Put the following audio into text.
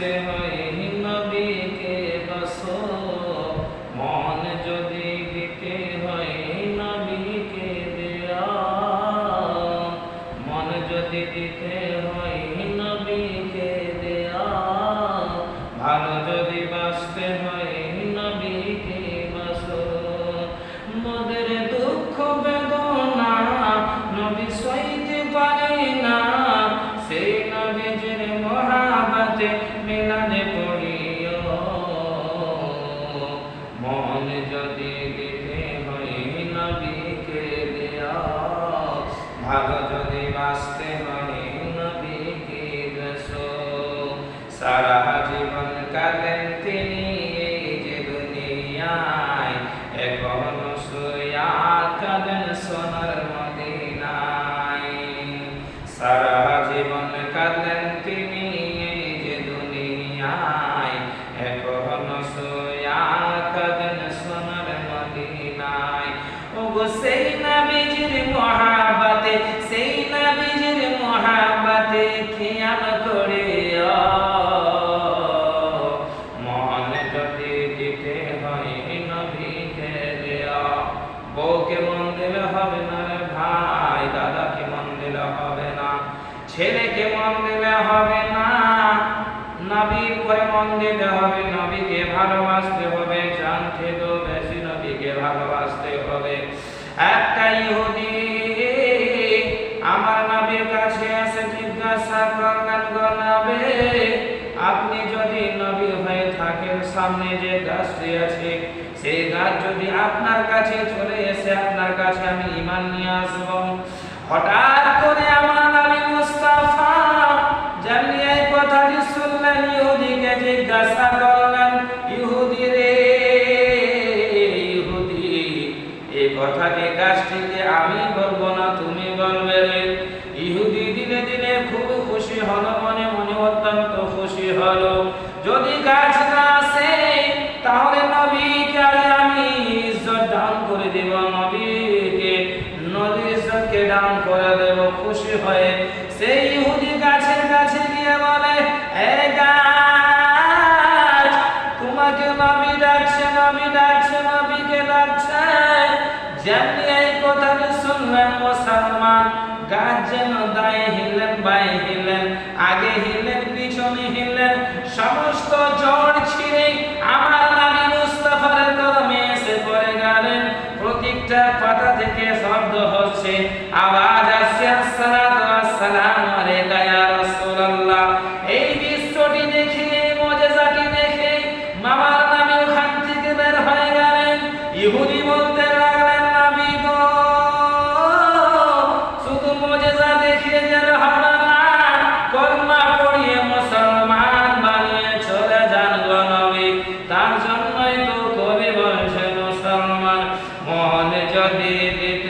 বাঁচতে হয় মিলানে পড়িও। মন যদি দিতে হয় নবীকে দেয়া। ভালো যদি বাঁচতে হয় নবীকে বেসো সারা জীবন কালেন তিনি ছেলেকে মন দিলে হবে না নবীর করে মন দিতে হবে, নবীকে ভালোবাসতে হবে, জানতে তো বেশি নবীকে ভালোবাসতে হবে। একটা ইহুদি আমার নবীর কাছে এসে জিজ্ঞাসা করলেন, গো নবী, আপনি যদি নবী হয়ে থাকেন, সামনে যে গাছটি আছে, সেই গাছ যদি আপনার কাছে চলে এসে আপনার কাছে আমি ইমান নিয়ে আসব। হঠাৎ ইহুদি দিনে দিনে খুব খুশি হলো, মনে মনে অত্যন্ত খুশি হলো। যদি গাছ না আসে, তাহলে নবীকে আমি ইজ্জত দান করে দেব, নবীকে, নবীর ইজ্জতকে দান করে দেব, খুশি হয়ে। সেই ইহুদি গাছের কাছে গিয়ে বলে এ গাছ, তোমাকে নবী ডাকছে নবী ডাকছে, নবীকে ডাকছে। যেমনি এই কথাটি শুনলেন মুসলমান গাছ যেন দায়ে হিললেন বায়ে হিললেন, আগে হিললেন, পিছনে হিললেন, সমস্ত ঝড় ছিঁড়ে আমার নবী মুস্তাফার কদমে এসে পড়ে গেলেন। প্রত্যেকটা পাতা থেকে শব্দ হচ্ছে, আওয়াজ আসছে, আসসালাতু আসসালামু আলাইকা ইয়া রাসূলুল্লাহ। এই দৃশ্যটি দেখে এই দেখে মামার নামে ওখান থেকে বের হয়ে গেলেন। ইহুদি কলমা পড়িয়ে মুসলমান বানিয়ে যদি দিতে